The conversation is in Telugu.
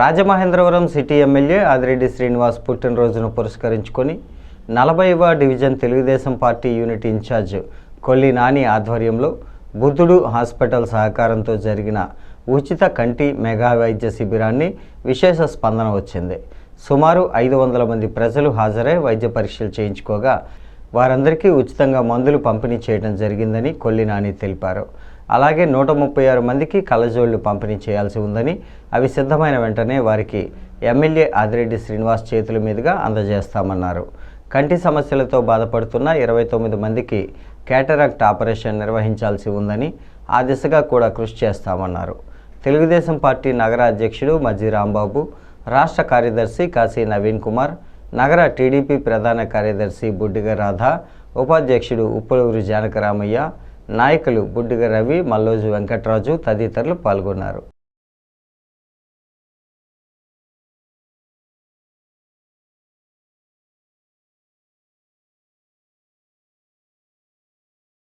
రాజమహేంద్రవరం సిటీ ఎమ్మెల్యే ఆదిరెడ్డి శ్రీనివాస్ పుట్టినరోజును పురస్కరించుకొని నలభైవ division Telugu Desam party unit incharge Kolli Nani ఆధ్వర్యంలో బుద్ధుడు హాస్పిటల్ సహకారంతో జరిగిన ఉచిత కంటి మెగా వైద్య శిబిరాన్ని విశేష స్పందన వచ్చింది. సుమారు ఐదు వందల మంది ప్రజలు హాజరై వైద్య పరీక్షలు చేయించుకోగా వారందరికీ ఉచితంగా మందులు పంపిణీ చేయడం జరిగిందని కొల్లి నాని తెలిపారు. అలాగే నూట ముప్పై ఆరు మందికి కళ్ళజోళ్ళు పంపిణీ చేయాల్సి ఉందని అవి సిద్ధమైన వెంటనే వారికి ఎమ్మెల్యే ఆదిరెడ్డి శ్రీనివాస్ చేతుల మీదుగా అందజేస్తామన్నారు. కంటి సమస్యలతో బాధపడుతున్న ఇరవై తొమ్మిది మందికి క్యాటరాక్ట్ ఆపరేషన్ నిర్వహించాల్సి ఉందని ఆ దిశగా కూడా కృషి చేస్తామన్నారు. తెలుగుదేశం పార్టీ నగర అధ్యక్షుడు మజ్జి రాంబాబు రాష్ట్ర కార్యదర్శి కాశీ నవీన్ కుమార్ నగర టీడీపీ ప్రధాన కార్యదర్శి బుడ్డిగ రాధ ఉపాధ్యక్షుడు ఉప్పలూరు జానకరామయ్య నాయకులు బుడ్డిగ రవి మల్లోజు వెంకట్రాజు తదితరులు పాల్గొన్నారు.